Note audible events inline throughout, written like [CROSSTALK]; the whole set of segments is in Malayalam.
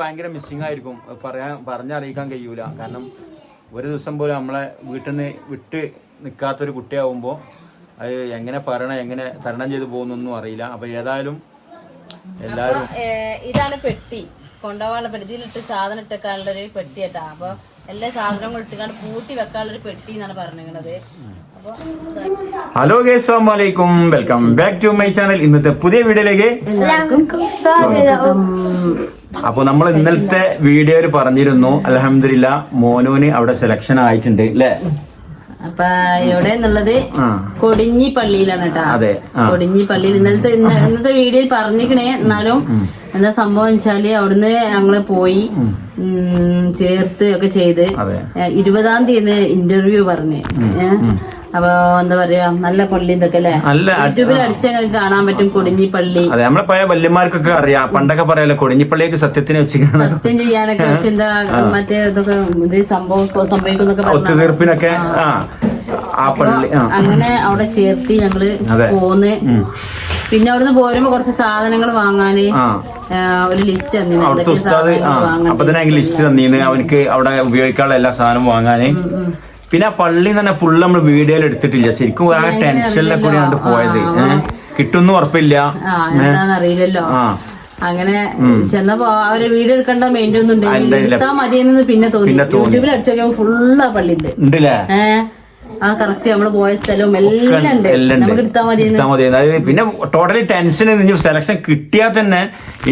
ഭയങ്കര മിസ്സിംഗ് ആയിരിക്കും. പറയാൻ പറഞ്ഞറിയിക്കാൻ കഴിയൂല. കാരണം ഒരു ദിവസം പോലും നമ്മളെ വീട്ടിൽ നിന്ന് വിട്ട് നിൽക്കാത്തൊരു കുട്ടിയാവുമ്പോൾ അത് എങ്ങനെ പറയണം എങ്ങനെ തരണം ചെയ്തു പോകുന്നൊന്നും അറിയില്ല. അപ്പൊ ഏതായാലും എല്ലാവരും ഇതാണ് പെട്ടി. കൊണ്ടുപോകാനുള്ള പെട്ടിയിലിട്ട് സാധനം ഇട്ടേക്കാനുള്ള ഒരു പെട്ടി കേട്ടാ അപ്പൊ എല്ലാ സാധനവും ഇട്ടുകൊണ്ട് പൂട്ടി വെക്കാനുള്ള ഒരു പെട്ടി എന്നാണ് പറഞ്ഞിരിക്കുന്നത്. ഹലോ ഗേസ് അലൈക്കും. Welcome back to my channel ഇന്നത്തെ പുതിയ വീഡിയോയിലേക്ക് അപ്പൊ നമ്മൾ ഇന്നലത്തെ വീഡിയോയിൽ പറഞ്ഞിരുന്നു അലഹമില്ല മോനൂന് അവിടെ സെലക്ഷൻ ആയിട്ടുണ്ട് അല്ലേ അപ്പൊ എവിടെ എന്നുള്ളത് കൊടിഞ്ഞി പള്ളിയിലാണ് കേട്ടോ കൊടിഞ്ഞി പള്ളിയിൽ ഇന്നലത്തെ ഇന്ന- ഇന്നത്തെ വീഡിയോയിൽ പറഞ്ഞിക്കണേ എന്നാലും എന്താ സംഭവം വെച്ചാൽ അവിടുന്ന് ഞങ്ങൾ പോയി ചേർത്ത് ഒക്കെ ചെയ്ത് ഇരുപതാം തീയതി ഇന്റർവ്യൂ പറഞ്ഞു അപ്പൊ എന്താ പറയാ നല്ല പള്ളി ഇതൊക്കെ അല്ലേ? യൂട്യൂബിൽ അടിച്ചാൽ കാണാൻ പറ്റും കൊടിഞ്ഞി പള്ളി. അതെ നമ്മളെ പഴയ വല്യന്മാർക്കൊക്കെ അറിയാം. പണ്ടൊക്കെ പറയാലോ കൊടിഞ്ഞിപ്പള്ളിയൊക്കെ സത്യത്തിന് വെച്ചിരിക്കണം സത്യം ചെയ്യാനൊക്കെ എന്താ മറ്റേ ഇതൊക്കെ ഇത് സംഭവം സംഭവിക്കുന്നൊക്കെ ഒത്തുതീർപ്പിനൊക്കെ ആ. ആ. പള്ളി അങ്ങനെ അവിടെ ചേർത്തി ഞങ്ങൾ പോന്ന്. പിന്നെ അവിടുന്ന് പോരുമ്പോ കുറച്ച് സാധനങ്ങൾ വാങ്ങാന് ഒരു ലിസ്റ്റ് അവിടുത്തെ ഉസ്താദ് അപ്പൊ തന്നെ ലിസ്റ്റ് തന്നീന്ന് അവനക്ക് അവിടെ ഉപയോഗിക്കാനുള്ള എല്ലാ സാധനവും വാങ്ങാന്. പിന്നെ ആ പള്ളി തന്നെ ഫുള്ള് നമ്മൾ വീഡിയോയിൽ എടുത്തിട്ടില്ല. ശരിക്കും ആ ടെൻഷനിലെ കൂടി കണ്ട് പോയത്. ഏഹ് കിട്ടുന്നു ഉറപ്പില്ല. അറിയില്ലല്ലോ അങ്ങനെ ചെന്നപ്പോ അവരെ വീഡിയോ എടുക്കേണ്ട മെയിന്റെ ഒന്നും ഉണ്ടെങ്കിൽ ഉണ്ടായില്ല. എടുത്താ മതിയെന്ന് പിന്നെ തോന്നി. യൂട്യൂബിൽ അടിച്ചു നോക്കിയപ്പോ ഫുള്ള് ആ പള്ളി ഉണ്ട് ഏഹ് ആ കറക്റ്റ് നമ്മൾ പോയ സ്ഥലവും എല്ലാം ഉണ്ട്. നമുക്ക് എടുത്താൽ മതി അതായത് പിന്നെ ടോട്ടലി ടെൻഷൻ സെലക്ഷൻ കിട്ടിയാൽ തന്നെ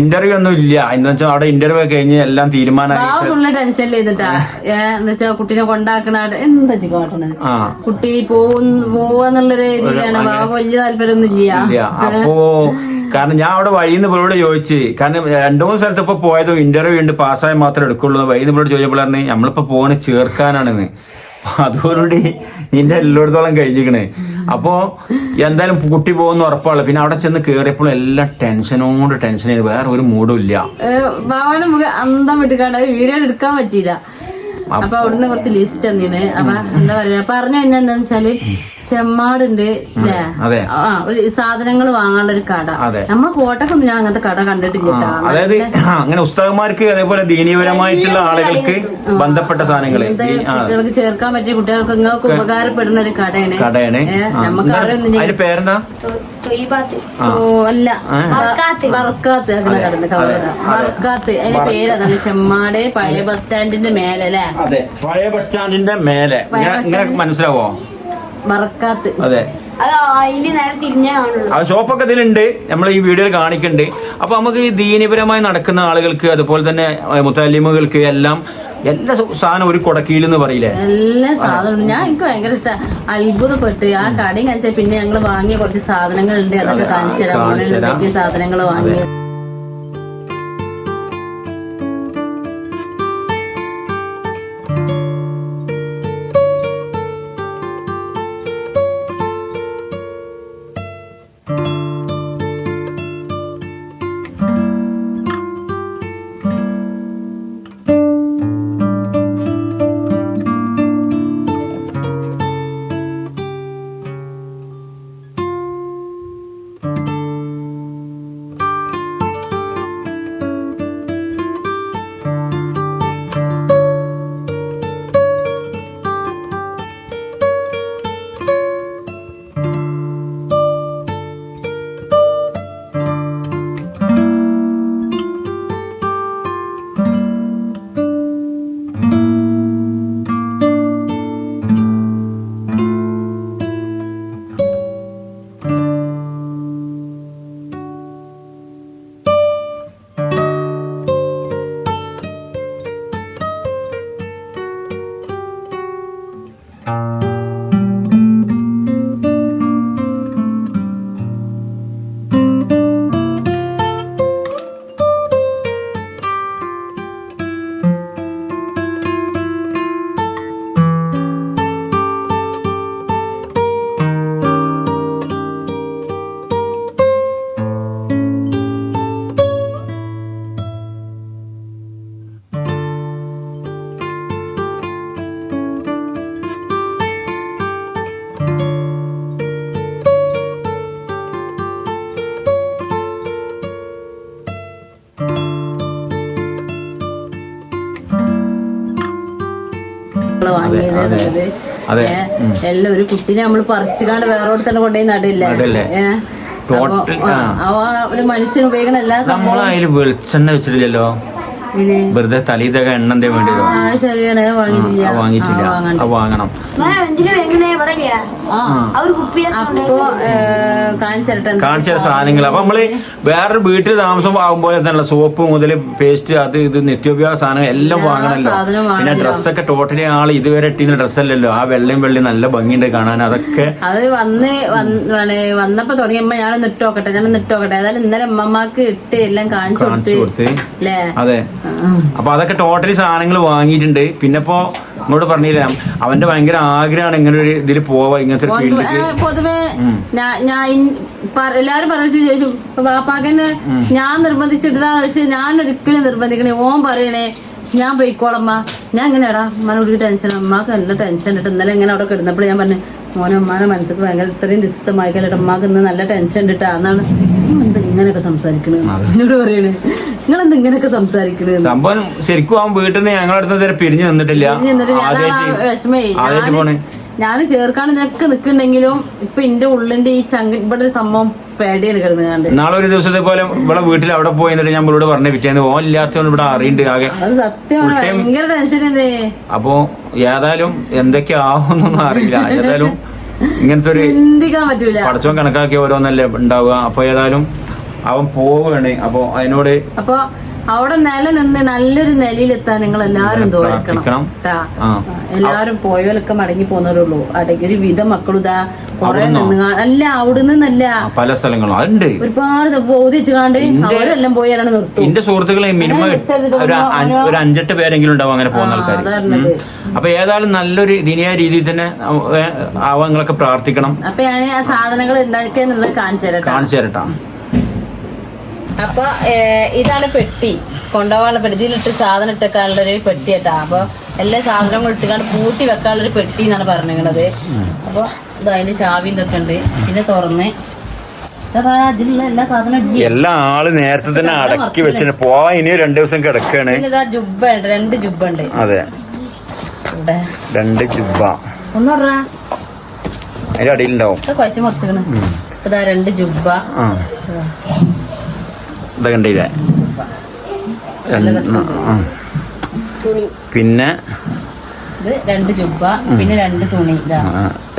ഇന്റർവ്യൂ ഒന്നും ഇല്ല. എന്താ വെച്ചാൽ അവിടെ ഇന്റർവ്യൂ ഒക്കെ കഴിഞ്ഞ് എല്ലാം തീരുമാനമായി. ഫുള്ള് ടെൻഷൻ ചെയ്തിട്ടാ എന്ന് വെച്ചാൽ കുട്ടീനെ കൊണ്ടാക്കണ എന്താ കാട്ടണത്? കുട്ടി പോവുന്ന പോവാന്നുള്ളൊരു രീതിയിലാണ്. ബാബ വലിയ താല്പര്യമൊന്നും ഇല്ല. അപ്പോ കാരണം ഞാൻ അവിടെ വഴിന്ന് ഇവരോട് ചോദിച്ച്. കാരണം രണ്ടു മൂന്ന് സ്ഥലത്ത് ഇപ്പൊ പോയതും ഇന്റർവ്യൂ ഉണ്ട് പാസ്സായി മാത്രമേ എടുക്കുള്ളൂ. വഴിന്ന് ഇവരോട് ചോദിച്ചപ്പോൾ പറഞ്ഞു നമ്മളിപ്പോ പോണ് ചേർക്കാനാണെന്ന്. അതോടുകൂടി നിന്റെ എല്ലായിടത്തോളം കഴിഞ്ഞിരിക്കണേ. അപ്പോ എന്തായാലും കുട്ടി പോകുന്ന ഉറപ്പാണ് പിന്നെ അവിടെ ചെന്ന് കേറിയപ്പോൾ എല്ലാം ടെൻഷനോട് ടെൻഷൻ ചെയ്ത് വേറെ ഒരു മൂഡും ഇല്ല. ബാബാന്റെ മുഖം അന്തം വിട്ടുകാണ്ട് വീഡിയോ എടുക്കാൻ പറ്റിയില്ല. അപ്പൊ അവിടുന്ന് കുറച്ച് ലിസ്റ്റ് തന്നീന്. അപ്പൊ എന്താ പറയാ പറഞ്ഞു തന്നെ എന്താന്ന് വെച്ചാൽ ചെമ്മാടുണ്ട് സാധനങ്ങൾ വാങ്ങാനുള്ള ഒരു കട. നമ്മൾ നമ്മളെ കോട്ടക്കൊന്നും ഞാൻ അങ്ങനത്തെ കട കണ്ടിട്ടില്ല ട്ടാ. അതായത് അങ്ങനെ ഉസ്താദന്മാർക്ക് അതേപോലെ ദീനീയപരമായിട്ടുള്ള ആളുകൾക്ക് ബന്ധപ്പെട്ട സാധനങ്ങൾ കുട്ടികൾക്ക് ചേർക്കാൻ പറ്റിയ കുട്ടികൾക്ക് നിങ്ങൾക്ക് ഉപകാരപ്പെടുന്ന ഒരു കടയാണ്. കടയാണ്. നമുക്ക് പേരെന്താ? അല്ല. വർക്കാത്ത്. വർക്കാത്ത് അതിന്റെ പേര് അതാണ് ചെമ്മാട് പഴയ ബസ് സ്റ്റാൻഡിന്റെ മേലെ അല്ലേ പഴയ ബസ് സ്റ്റാൻഡിന്റെ മേലെ. ഇങ്ങനെ മനസ്സിലാവോ? വർക്കാത്ത് അതെ. ആ ഷോപ്പൊക്കെ ഇതിലുണ്ട്. നമ്മൾ ഈ വീഡിയോയിൽ കാണിക്കുന്നുണ്ട്. അപ്പൊ നമുക്ക് ഈ ദീനപരമായി നടക്കുന്ന ആളുകൾക്ക് അതുപോലെ തന്നെ മുത്തലിമുകൾക്ക് എല്ലാം എല്ലാ സാധനം ഒരു കൊടക്കീൽ എന്ന് പറയില്ലേ? എല്ലാ സാധനവും. ഞാൻ എനിക്ക് ഭയങ്കര ഇഷ്ട. അത്ഭുതപ്പെട്ട് ആ കടയും കാണിച്ചാൽ പിന്നെ ഞങ്ങൾ വാങ്ങിയ കുറച്ച് സാധനങ്ങളുണ്ട്. അതൊക്കെ കാണിച്ചു തരാം. കാണിച്ചു സാധനങ്ങൾ വാങ്ങി. വാങ്ങിയത് എന്നുള്ളത്. എല്ലാം ഒരു കുട്ടിനെ നമ്മൾ പറിച്ചുകാണ്ട് വേറെ തന്നെ കൊണ്ടുപോയി നടില്ല? ഏഹ്. ഒരു മനുഷ്യൻ ഉപയോഗിക്കുന്ന എല്ലാ സംഭവം വെളിച്ചെണ്ണ വെച്ചിട്ടില്ലല്ലോ? വെറുതെ തലീതൊക്കെ എണ്ണന്റെ വേണ്ടി വാങ്ങിയിട്ടില്ല. അത് വാങ്ങണം. കാണിച്ച സാധനങ്ങൾ. അപ്പൊ നമ്മൾ വേറൊരു വീട്ടിൽ താമസം ആകുമ്പോൾ തന്നെ സോപ്പ് മുതൽ പേസ്റ്റ് അത് ഇത് നിത്യോപയോഗ സാധനം എല്ലാം വാങ്ങണല്ലോ. പിന്നെ. ഡ്രസ്സൊക്കെ ടോട്ടലി ആൾ ഇതുവരെ ഇട്ടിരുന്ന ഡ്രസ്സല്ലല്ലോ. ആ വെള്ളയും വെള്ളി നല്ല ഭംഗിയുണ്ട് കാണാൻ. അതൊക്കെ അത് വന്ന് വന്നപ്പോ തുടങ്ങിയപ്പോ ഞാനൊന്ന് ഇട്ട് നോക്കട്ടെ ഞാനൊന്ന് ഇട്ട് നോക്കട്ടെ. ഏതായാലും ഇന്നലെ അമ്മമാക്ക് ഇട്ട് എല്ലാം കാണിച്ചു കൊടുത്ത് അതെ. അപ്പൊ അതൊക്കെ ടോട്ടലി സാധനങ്ങൾ വാങ്ങിയിട്ടുണ്ട്. പിന്നെ ഇപ്പോ ഇങ്ങോട്ട് പറഞ്ഞില്ല അവന്റെ ഭയങ്കര ആഗ്രഹമാണ് ഇങ്ങനെ ഒരു ഇതിൽ പോവാ ഇങ്ങനത്തെ പൊതുവേ ഞാൻ എല്ലാരും പറഞ്ഞു ചോദിച്ചു. പാപ്പാക്കന് ഞാൻ നിർബന്ധിച്ചിട്ടാണ് പക്ഷെ ഞാൻ ഒരിക്കലും നിർബന്ധിക്കണേ ഓൻ പറയണേ ഞാൻ പോയിക്കോളമ്മ ഞാൻ എങ്ങനെയാടാ? അമ്മനോട് ടെൻഷൻ അമ്മയ്ക്ക് നല്ല ടെൻഷൻ ഇട്ട് ഇന്നലെ ഇങ്ങനെ അവിടെ കിടന്നപ്പോൾ ഞാൻ പറഞ്ഞു മോനെ അമ്മാനെ മനസ്സിൽ ഭയങ്കര ഇത്രയും കഴിഞ്ഞിട്ട് അമ്മയ്ക്ക് ഇന്ന് നല്ല ടെൻഷൻ ഇട്ടാ ട്ടാ. എന്നാണ് എന്താ ഇങ്ങനെയൊക്കെ സംസാരിക്കണേ. എന്നോട് പറയണേ. നിങ്ങളെന്താ ഇങ്ങനെയൊക്കെ സംസാരിക്കണേ? സംഭവം ശരിക്കും അവൻ വീട്ടിൽ നിന്ന് ഞങ്ങളുടെ അടുത്ത് നേരെ പിരിഞ്ഞു നിന്നിട്ടില്ല വിഷമേ ആദ്യമായിട്ട് പോണേ. ഞാൻ ചേർക്കാൻ നിനക്ക് നിൽക്കുന്നുണ്ടെങ്കിലും ഇപ്പൊ എന്റെ ഉള്ളിന്റെ ഈ ചങ്ക ഇവിടെ ഒരു സംഭവം പേടിയാണ് നാളെ ഒരു ദിവസത്തെ പോലെ ഇവിടെ വീട്ടിൽ അവിടെ പോയി എന്നിട്ട് ഞാൻ ഇവിടെ പറഞ്ഞു പിറ്റേന്ന് ഓൻ ഇല്ലാത്തവൻ ഇവിടെ അറിയണ്ട് ആകെ. അപ്പൊ സത്യമാണ്. ഭയങ്കര ടെൻഷൻ എന്തേ അപ്പോ ഏതായാലും എന്തൊക്കെ ആവുന്നൊന്നും അറിയില്ല. ഏതായാലും ഇങ്ങനത്തെ ഒരു ചിന്തിക്കാൻ പറ്റൂല. പടച്ചോൻ കണക്കാക്കി ഓരോന്നല്ലേ ഉണ്ടാവുക. അപ്പൊ ഏതായാലും അവൻ പോവുകയാണ്. അപ്പൊ അതിനോട് അപ്പൊ അവിടെ നില നിന്ന് നല്ലൊരു നിലയിലെത്താൻ നിങ്ങൾ. ട്ടാ. ആ. എല്ലാരും പോയവരൊക്കെ മടങ്ങി ഉള്ളൂ അടങ്ങി ഒരു വിധം മക്കളും ഇതാ കൊറേ നിന്ന് അല്ല അവിടുന്ന് നിന്നല്ല പല സ്ഥലങ്ങളും. അതുണ്ട്. ഒരുപാട് ബോധി കാണ്ട് അവരെല്ലാം പോയി ഒരാൾ നിർത്തും. എന്റെ സുഹൃത്തുക്കളെ മിനിമം ഒരു അഞ്ച്- ഒരു അഞ്ചെട്ട് പേരെങ്കിലും ഉണ്ടാവും അങ്ങനെ പോകുന്ന ആൾക്കാർ അപ്പൊ ഏതായാലും നല്ലൊരു ദിനിയായ രീതിയിൽ തന്നെ ആവാങ്ങളൊക്കെ പ്രാർത്ഥിക്കണം. അപ്പൊ ഞാൻ ആ സാധനങ്ങൾ ഉണ്ടാക്കിയെന്നുള്ളത് കാണിച്ചു തരട്ടെ. കാണിച്ചു തരട്ടാ. അപ്പൊ ഇതാണ് പെട്ടി. കൊണ്ടുപോകാനുള്ള പെട്ടി. ഇതിലിട്ട് സാധനം ഇട്ടേക്കാനുള്ള ഒരു പെട്ടി കേട്ടാ. അപ്പൊ എല്ലാ സാധനവും ഇട്ടുകാണ്ട് പൂട്ടി വെക്കാനുള്ള ഒരു പെട്ടി എന്നാണ് പറഞ്ഞത് അപ്പൊ ഇത് അതിന്റെ ചാവി ഇതൊക്കെ ഉണ്ട്. പിന്നെ തുറന്ന്. എല്ലാ സാധനവും എല്ലാ ആൾ നേരത്തെ തന്നെ അടക്കി വെച്ചിട്ട് പോവാ ഇനി രണ്ടു ദിവസം കിടക്കാണ്. ജുബ്ബ ഉണ്ട് രണ്ട് ജുബ്ബ ഉണ്ട് അതെ രണ്ട് ജുബ. ഒന്നോടാ അതിന്റെ അടിയിലുണ്ടാവും. ഇത് കുഴച്ച് മുറിച്ചിക്കണ് ഇതാ രണ്ട് ജുബ്ബ ആ. ഇതാ കണ്ടില്ലേ? പിന്നെ? ഇത് രണ്ട് ജുബ്ബ പിന്നെ രണ്ട് തുണി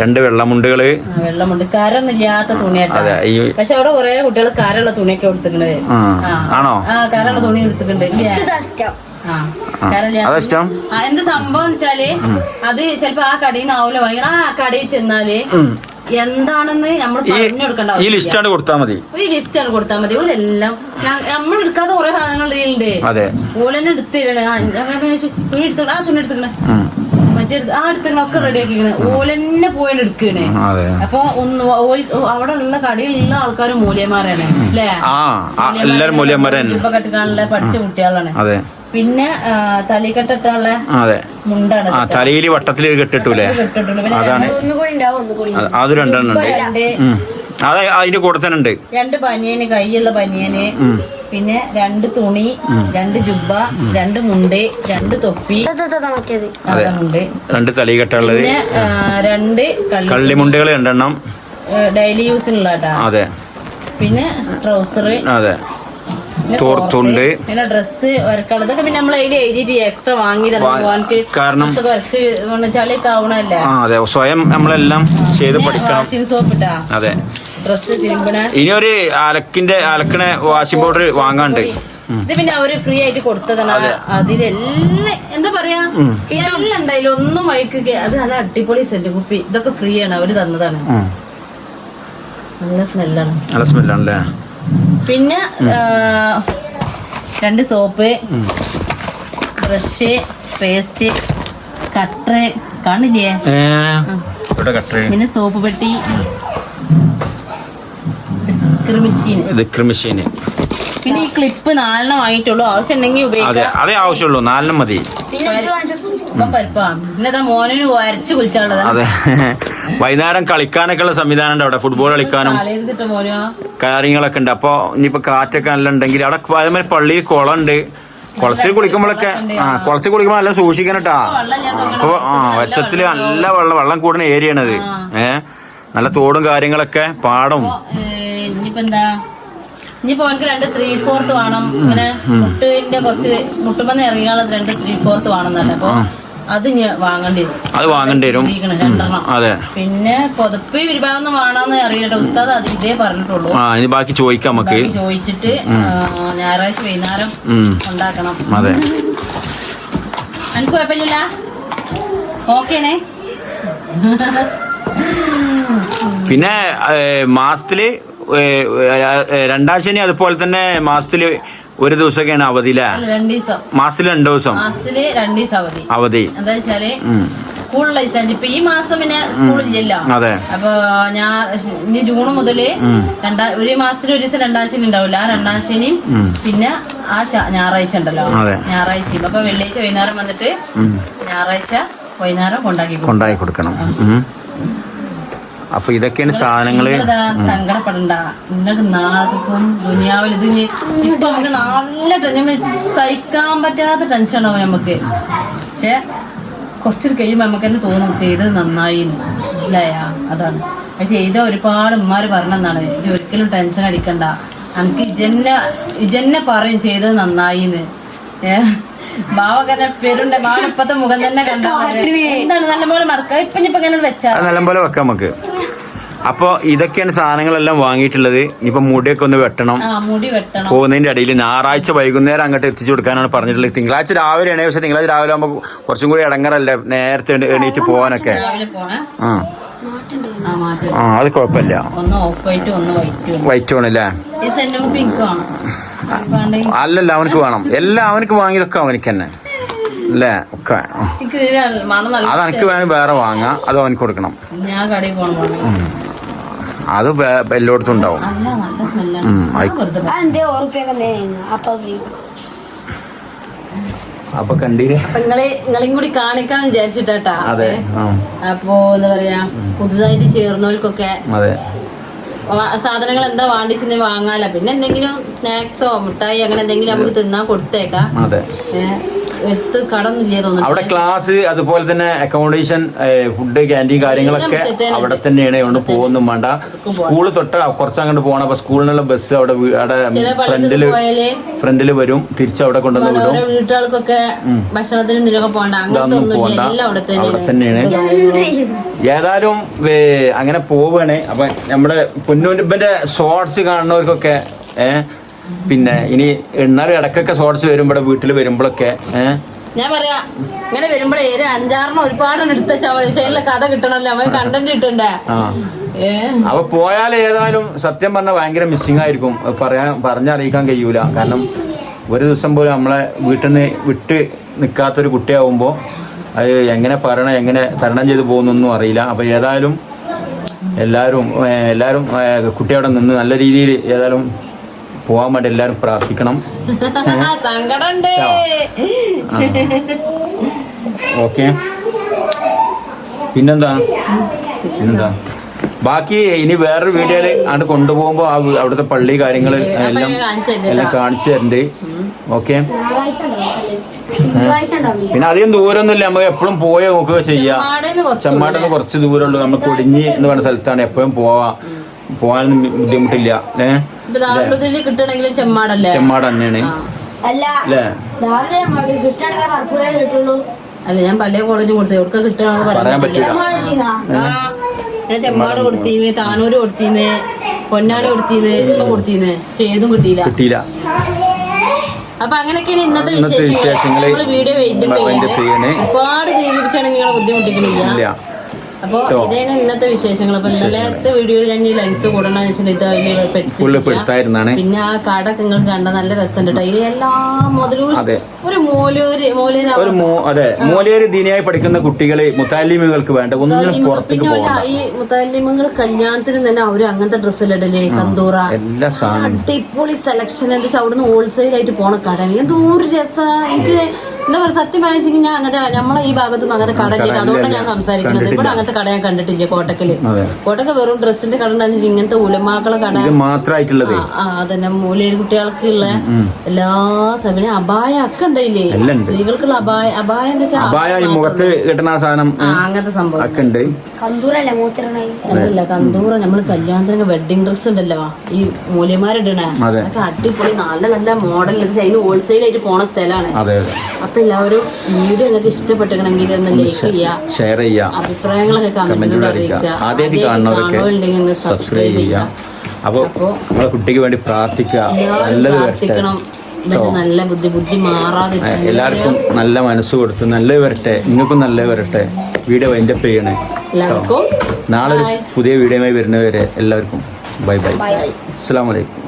രണ്ട് വെള്ളമുണ്ടുകൾ. വെള്ളമുണ്ട്. കരൊന്നും ഇല്ലാത്ത തുണിയാട്ടാ. അതെ പക്ഷെ അവിടെ കുറെ കുട്ടികൾ കാരുള്ള തുണിയൊക്കെ. ആണോ? ആ കരമുള്ള തുണി എടുത്തിട്ടുണ്ട് എന്ത് സംഭവം വെച്ചാൽ അത് ചെലപ്പോ ആ കടയിൽ നിന്ന് ആവൂല ആ കടയിൽ ചെന്നാൽ എന്താണെന്ന് നമ്മൾ പറഞ്ഞു കൊടുക്കേണ്ട ഈ. ലിസ്റ്റാണ് കൊടുത്താൽ മതി. ഈ ലിസ്റ്റ് ആണ് കൊടുത്താൽ മതി. ഓലെല്ലാം നമ്മൾ എടുക്കാത്ത കുറെ സാധനങ്ങൾ ഇതിലുണ്ട്. ഓലെന്നെ എടുത്തിരണേ ആ, തുണി എടുത്തു ആ തുണി എടുത്തിക്കണേ ഉം. മറ്റേ ആ എടുത്തുകളൊക്കെ റെഡി ആക്കിക്കണേ. ഓലെന്നെ പോയിട്ട് എടുക്കണേ. അതെ. അപ്പൊ ഒന്ന് അവിടെ ഉള്ള കടയിലുള്ള ആൾക്കാരും മൂല്യന്മാരാണ്. അല്ലേ ആ ആ, എല്ലാരും മൂല്യന്മാരെ ഇപ്പൊ കെട്ടിക്കാനുള്ള പഠിച്ച കുട്ടികളാണ്. അതെ. പിന്നെ തലിക്കെട്ടിട്ടുള്ള കെട്ടിട്ടുള്ള അതെ. മുണ്ടാണ് ആ തലയിൽ വട്ടത്തിൽ കെട്ടിട്ടൂലേ കെട്ടിട്ടുള്ളൂ പിന്നെ അതാണ്. ഒന്നുകൂടി ഉണ്ടാവും ഒന്നുകൂടി. അത് അത് രണ്ടെണ്ണം ഉണ്ട്. രണ്ട്. അത് അതിന്റെ കൂടെ തന്നെ ഉണ്ട്. രണ്ട് ബനിയന് കൈയുള്ള ബനിയന് പിന്നെ രണ്ട് തുണി രണ്ട് ജുബ രണ്ട് മുണ്ട് രണ്ട് തൊപ്പി. മുണ്ട്. രണ്ട് തലി കെട്ടുള്ളത് പിന്നെ രണ്ട് കള്ളി കള്ളിമുണ്ടുകൾ രണ്ടെണ്ണം. ഡെയിലി യൂസിനുള്ള അതെ. പിന്നെ ട്രൗസർ അതെ. പിന്നെ തോർത്തുണ്ട് തോർത്ത്, പിന്നെ ഇതൊക്കെ നമ്മൾ അതിൽ എഴുതിയിട്ട് എക്സ്ട്രാ വാങ്ങി തന്നെ കാരണം കുറച്ച് വരച്ച് ചളിയൊക്കെ ആവണല്ലേ അതെ. സ്വയം നമ്മളെല്ലാം ചെയ്ത് പഠിക്കണം. വാഷിംഗ് സോപ്പ് ഇട്ടാ. അതെ. ഇനി ഒരു അലക്കിന്റെ അലക്കണ വാഷിംഗ് പൗഡർ വാങ്ങാണ്ട്. ഇത് പിന്നെ അവർ ഫ്രീ ആയിട്ട് കൊടുത്തതാണ്. അതിലെല്ലാം എന്താ പറയാ? എല്ലാം ഉണ്ടായില്ല. ഒന്നും വഴിക്കുക അത് നല്ല അടിപൊളി സെന്റ് കുപ്പി. ഇതൊക്കെ ഫ്രീ ആണ്. അവർ തന്നതാണ്. നല്ല സ്മെല്ലാണ് നല്ല സ്മെല്ലാണല്ലേ പിന്നെ രണ്ട് സോപ്പ് ബ്രഷ് പേസ്റ്റ് കട്ടർ കാണില്ലേ? പിന്നെ സോപ്പ് പെട്ടി. മെഷീൻ. ദിക്ർ മെഷീന് പിന്നെ ഈ ക്ലിപ്പ് നാലെണ്ണം വാങ്ങിയിട്ടുള്ളൂ. ആവശ്യമുണ്ടെങ്കിൽ അതെ ഉപയോഗിക്കാം. അതേ ആവശ്യമുള്ളൂ. നാലെണ്ണം മതി. ഇപ്പം പരിപ്പാ പിന്നെ അതാ മോനു വരച്ച് കുളിച്ചാളുള്ളതാ അതെ. വൈകുന്നേരം കളിക്കാനൊക്കെ ഉള്ള സംവിധാനം ഉണ്ട് അവിടെ. ഫുട്ബോൾ കളിക്കാനും തലേന്നിട്ട് മോനോ. കാര്യങ്ങളൊക്കെ ഉണ്ട്. അപ്പോൾ ഇനിയിപ്പോൾ കാറ്റൊക്കെ നല്ല ഉണ്ടെങ്കിൽ അവിടെ അതേമാതിരി പള്ളിയിൽ കുളം ഉണ്ട്. കുളത്തിൽ കുളിക്കുമ്പോഴൊക്കെ ആ കുളത്തിൽ കുളിക്കുമ്പോൾ നല്ല സൂക്ഷിക്കണം കേട്ടാ വെള്ളം ഞാൻ നോക്കണം. അപ്പൊ ആ വർഷത്തിൽ നല്ല വെള്ളം വെള്ളം കൂടുന്ന ഏരിയ ആണത് ഏ? നല്ല തോടും കാര്യങ്ങളൊക്കെ പാടും. ഇനിയിപ്പോ എന്താ? ഇനിയിപ്പോ അവനക്ക് രണ്ട് ത്രീ ഫോർത്ത് വേണം. ഇങ്ങനെ മുട്ടിന്റെ കുറച്ച് മുട്ടുമ്പോ ഇറങ്ങിയാളത് രണ്ട് ത്രീ ഫോർത്ത് വേണം തന്നെ അപ്പൊ അത് വാങ്ങേണ്ടി വരും. അത് വാങ്ങേണ്ടി വരും. അതെ. പിന്നെ പുതപ്പ് വിഭാഗം വേണമെന്ന് അറിയില്ല ഉസ്താദ്. അത് ഇതേ പറഞ്ഞിട്ടുള്ളൂ. ആ ഇനി ബാക്കി ചോദിക്കാം നമുക്ക്. ചോദിച്ചിട്ട് ഞായറാഴ്ച വൈകുന്നേരം ഉണ്ടാക്കണം. അതെ. എനിക്ക് കുഴപ്പമില്ല ഓക്കേനെ പിന്നെ മാസത്തിൽ രണ്ടാം ശനി അതുപോലെ തന്നെ മാസത്തിൽ ഒരു ദിവസമൊക്കെയാണ് അവധി അല്ല രണ്ടു ദിവസം. മാസത്തിൽ രണ്ടു ദിവസം. മാസത്തിൽ രണ്ടു ദിവസം അവധി. അവധി. എന്താ വെച്ചാൽ ലൈസൻസ് ഇപ്പൊ ഈ മാസം പിന്നെ സ്കൂളില്ലല്ലോ അതെ. അപ്പൊ ഞാൻ ഇനി ജൂൺ മുതൽ രണ്ടാ ഒരു മാസത്തിൽ ഒരു ദിവസം രണ്ടാം ശനി ഉണ്ടാവില്ല. ആ രണ്ടാം ശനിയും പിന്നെ ആ ഞായറാഴ്ച ഉണ്ടല്ലോ. അതെ. ഞായറാഴ്ചയും. അപ്പൊ വെള്ളിയാഴ്ച വൈകുന്നേരം വന്നിട്ട് ഞായറാഴ്ച വൈകുന്നേരം കൊണ്ടാക്കി കൊണ്ടാക്കി കൊടുക്കണം. അപ്പൊ ഇതൊക്കെയാണ് സാധനങ്ങൾ സങ്കടപ്പെടണ്ട. നിങ്ങൾക്ക് നാളേക്കും ദുനിയാവിൽ ഇത് ഇപ്പൊ നമുക്ക് നല്ല ടെൻഷൻ സഹിക്കാൻ പറ്റാത്ത ടെൻഷനാവും നമുക്ക്. പക്ഷെ കുറച്ചൊരു കഴിയുമ്പോൾ നമുക്ക് തന്നെ തോന്നും ചെയ്തത് നന്നായി മനസ്സിലായാ അതാണ്. അത് ചെയ്ത ഒരുപാട് ഉമ്മാര് പറഞ്ഞെന്നാണ്. ഇത് ഒരിക്കലും ടെൻഷൻ അടിക്കണ്ട. എനിക്ക് ഇജന്നെ ഇജന്നെ പറയും ചെയ്തത് നന്നായിന്ന്. ഏ പേരുണ്ട്. മുഖം തന്നെ ഇപ്പൊ ഇപ്പൊ ഇങ്ങനെ നല്ലപോലെ വെക്കാം നമുക്ക്. അപ്പൊ ഇതൊക്കെയാണ് സാധനങ്ങളെല്ലാം വാങ്ങിയിട്ടുള്ളത്. ഇപ്പൊ മുടിയൊക്കെ ഒന്ന് വെട്ടണം. പോകുന്നതിന്റെ ഇടയിൽ ഞായറാഴ്ച വൈകുന്നേരം അങ്ങോട്ട് എത്തിച്ചു കൊടുക്കാനാണ് പറഞ്ഞിട്ടുള്ളത്. തിങ്കളാഴ്ച രാവിലെയാണ്. പക്ഷെ തിങ്കളാഴ്ച രാവിലെ ആകുമ്പോൾ കുറച്ചും കൂടി ഇടങ്ങറല്ലേ? നേരത്തെ എണീ- എണീറ്റ് പോകാനൊക്കെ. ആ. അത് കുഴപ്പമില്ല. വൈറ്റ് വേണല്ലേ? അല്ലല്ല അവനക്ക് വേണം. എല്ലാം അവനക്ക് വാങ്ങിയതൊക്കെ അവനക്ക് തന്നെ. അല്ലേ? ഒക്കെ. അത് എനിക്ക് വേണമെങ്കിൽ വേറെ വാങ്ങാം. അത് അവനക്ക് കൊടുക്കണം. അത് എല്ലായിടത്തും ഉണ്ടാവും. അപ്പൊ കണ്ടീരേ നിങ്ങളെ നിങ്ങളെയും കൂടി കാണിക്കാൻ വിചാരിച്ചിട്ടാ അതെ അപ്പോ എന്താ പറയാ പുതുതായിട്ട് ചേർന്നവർക്കൊക്കെ സാധനങ്ങൾ എന്താ വാണ്ടിച്ചിന് വാങ്ങാല പിന്നെ എന്തെങ്കിലും സ്നാക്സോ മിഠായി അങ്ങനെ എന്തെങ്കിലും നമുക്ക് തിന്നാൻ കൊടുത്തേക്കാം. എടുത്ത് കടന്നില്ലേ തോന്നുന്നു. അവിടെ ക്ലാസ് അതുപോലെ തന്നെ അക്കോമഡേഷൻ ഫുഡ് ക്യാന്റീൻ കാര്യങ്ങളൊക്കെ അവിടെ തന്നെയാണ്. അതുകൊണ്ട് പോകുന്നും വേണ്ട. സ്കൂൾ തൊട്ട് കുറച്ച് അങ്ങോട്ട് പോകണം അപ്പൊ സ്കൂളിനുള്ള ബസ് അവിടെ അവിടെ ഫ്രണ്ടിൽ ഫ്രണ്ടിൽ വരും. തിരിച്ച് അവിടെ കൊണ്ടുവന്ന് വിടും. വീട്ടുകാർക്കൊക്കെ ഭക്ഷണത്തിന് അങ്ങനത്തെ പോണ്ട. അവിടെ തന്നെയാണ്. ഏതായാലും അങ്ങനെ പോവാണ്. അപ്പൊ നമ്മുടെ പൊന്നൂരിപ്പന്റെ ഷോർട്സ് കാണുന്നവർക്കൊക്കെ ഏഹ് പിന്നെ ഇനി എന്നാലും ഇടക്കൊക്കെ ഷോർട്സ് വരുമ്പോഴേ വീട്ടിൽ വരുമ്പോഴൊക്കെ ഏഹ് ഞാൻ പറയാ ഇങ്ങനെ വരുമ്പോഴേ ഒരു അഞ്ചാറിന് ഒരുപാട് എടുത്ത ചവശയിലെ കഥ കിട്ടണല്ലോ അവൻ കണ്ടന്റ് കിട്ടണ്ടേ? അപ്പൊ പോയാൽ ഏതായാലും സത്യം പറഞ്ഞാൽ ഭയങ്കര മിസ്സിംഗ് ആയിരിക്കും. പറയാൻ പറഞ്ഞറിയിക്കാൻ കഴിയൂല. കാരണം ഒരു ദിവസം പോലും നമ്മളെ വീട്ടിൽ നിന്ന് വിട്ട് നിൽക്കാത്തൊരു കുട്ടിയാവുമ്പോൾ അത് എങ്ങനെ പറയണം എങ്ങനെ തരണം ചെയ്തു പോകുന്നൊന്നും അറിയില്ല. അപ്പൊ ഏതായാലും എല്ലാവരും എല്ലാവരും കുട്ടിയോടെ നിന്ന് നല്ല രീതിയിൽ ഏതായാലും പോകാൻ വേണ്ടി എല്ലാരും പ്രാർത്ഥിക്കണം. [LAUGHS] ഓക്കെ. പിന്നെന്താ? പിന്നെന്താ? ബാക്കി ഇനി വേറൊരു വീഡിയോയിൽ അങ്ങോട്ട് കൊണ്ടുപോകുമ്പോ അവിടുത്തെ പള്ളി കാര്യങ്ങൾ എല്ലാം എല്ലാം കാണിച്ചു തരണ്ട്. ഓക്കെ. പിന്നെ അധികം ദൂരമൊന്നുമില്ല നമുക്ക് എപ്പോഴും പോയ നോക്കുക ചെയ്യാം. ചെമ്മാട്ടെന്ന് കുറച്ച് ദൂരമുള്ളൂ. നമ്മൾ കൊടിഞ്ഞി എന്ന് പറഞ്ഞ സ്ഥലത്താണ്. എപ്പോഴും പോവാ. പോകാനൊന്നും ബുദ്ധിമുട്ടില്ല. ഏഹ് ഇപ്പൊ ദാറുലുദ്ദീനിൽ കിട്ടണമെങ്കിലും ചെമ്മാടല്ലേ? ചെമ്മാട് തന്നെയാണ്. അല്ല ഞാൻ പല കോളേജും കൊടുത്തു. എവിടെ കിട്ടണമെന്ന് പറയാൻ പറ്റില്ല ഞാൻ ചെമ്മാട് കൊടുത്തീന്ന് താനൂര് കൊടുത്തീന്ന് പൊന്നാട് കൊടുത്തീന്ന് ഇപ്പൊ കൊടുത്തീന്ന് പക്ഷെ ഏതും കിട്ടിയില്ല. കിട്ടിയില്ല. അപ്പൊ അങ്ങനെയൊക്കെയാണ് ഇന്നത്തെ വിശേഷങ്ങൾ വീഡിയോ വെയിറ്റ്. ഒരുപാട് ജീവിപ്പിച്ചാണ് നിങ്ങളെ ബുദ്ധിമുട്ടിക്കണില്ല. ഇല്ല. അപ്പൊ ഇതാണ് ഇന്നത്തെ വിശേഷങ്ങൾ അപ്പൊ ഇന്നലത്തെ വീഡിയോയിൽ ഞാൻ ഈ ലെങ്ത് കൂടണമെന്ന് വെച്ചിട്ട് ഇത് അതിൽ പെട്ടിട്ടില്ല. ഫുള്ള് പിന്നെ ആ കട നിങ്ങൾ കണ്ട നല്ല രസമുണ്ട് കേട്ടോ ഇതിൽ എല്ലാ മുതലും ഒരു മൂലൂര് അതെ. ദീനിയായി പഠിക്കുന്ന കുട്ടികളെ മുത്താലിമുകൾക്ക് വേണ്ട. ഒന്നിനും പുറത്തേക്ക് ഈ മുത്താലിമങ്ങൾ കല്യാണത്തിന് തന്നെ അവർ അങ്ങനത്തെ ഡ്രസ്സിലിടൽ കന്തൂറ എല്ലാ സാധനം അടിപൊളി സെലക്ഷൻ എന്താ അവിടുന്ന് ഹോൾസെയിൽ ആയിട്ട് പോണ കട എന്തോ ഒരു രസാ. എനിക്ക് എന്താ പറയുക സത്യം പറയാച്ചെങ്കിൽ ഞാൻ അങ്ങനത്തെ നമ്മളെ ഈ ഭാഗത്തൊന്നും അങ്ങനത്തെ കട ഇല്ല. അതുകൊണ്ടാണ് ഞാൻ സംസാരിക്കുന്നത്. ഇവിടെ അങ്ങനത്തെ കട ഞാൻ കണ്ടിട്ടില്ല കോട്ടക്കൽ. കോട്ടക്ക വെറും ഡ്രസ്സിന്റെ കട ഉണ്ടായിരുന്നു ഇങ്ങനത്തെ ഉലമാക്കളെ കട. ഇത് മാത്രമായിട്ടുള്ളത്. ആ അതന്നെ. മൂലയിൽ കുട്ടികൾക്കുള്ള എല്ലാ സമയം അപായ ഒക്കെ ഉണ്ടായില്ലേ? സ്ത്രീകൾക്കുള്ള അപായ അപായ എന്താ വെച്ചാൽ അപായ മുഖത്ത് കിട്ടുന്ന സാധനം അങ്ങനത്തെ സംഭവം. ഒക്കെ ഉണ്ട്. അല്ല കന്തൂറ നമ്മൾ കല്യാണത്തിന് വെഡിങ് ഡ്രസ് ഉണ്ടല്ലോ. ഈ മൂല്യമാരിടണേ. അതൊക്കെ അടിപൊളി നല്ല നല്ല മോഡൽ അതിന് ഹോൾസെയിൽ ആയിട്ട് പോണ സ്ഥലമാണ് അതെ അതെ. അപ്പൊ എല്ലാവരും വീഡിയോ നിങ്ങൾക്ക് ഇഷ്ടപ്പെട്ടിട്ടുണ്ടെങ്കിൽ ഒന്ന് ലൈക്ക് ചെയ്യുക. ഷെയർ ചെയ്യാ അഭിപ്രായങ്ങളൊക്കെ കമന്റിലൂടെ അറിയിക്കുക. ആദ്യമായിട്ട് കാണുന്നവരൊക്കെ സബ്സ്ക്രൈബ് ചെയ്യുക. അപ്പോൾ അപ്പോ നമ്മളെ കുട്ടിക്ക് വേണ്ടി പ്രാർത്ഥിക്കുക. നല്ലത് പ്രാർത്ഥിക്കണം. നല്ല ബുദ്ധി ബുദ്ധി മാറാതെ എല്ലാവർക്കും നല്ല മനസ്സ് കൊടുത്ത് നല്ലത് വരട്ടെ. നിങ്ങൾക്കും നല്ലത് വരട്ടെ. വീഡിയോ വൈൻഡപ്പ് ചെയ്യണേ. എല്ലാവർക്കും നാളെ പുതിയ വീഡിയോയുമായി വരുന്നവരെ എല്ലാവർക്കും. Bye bye. അസ്സാം വലൈക്കും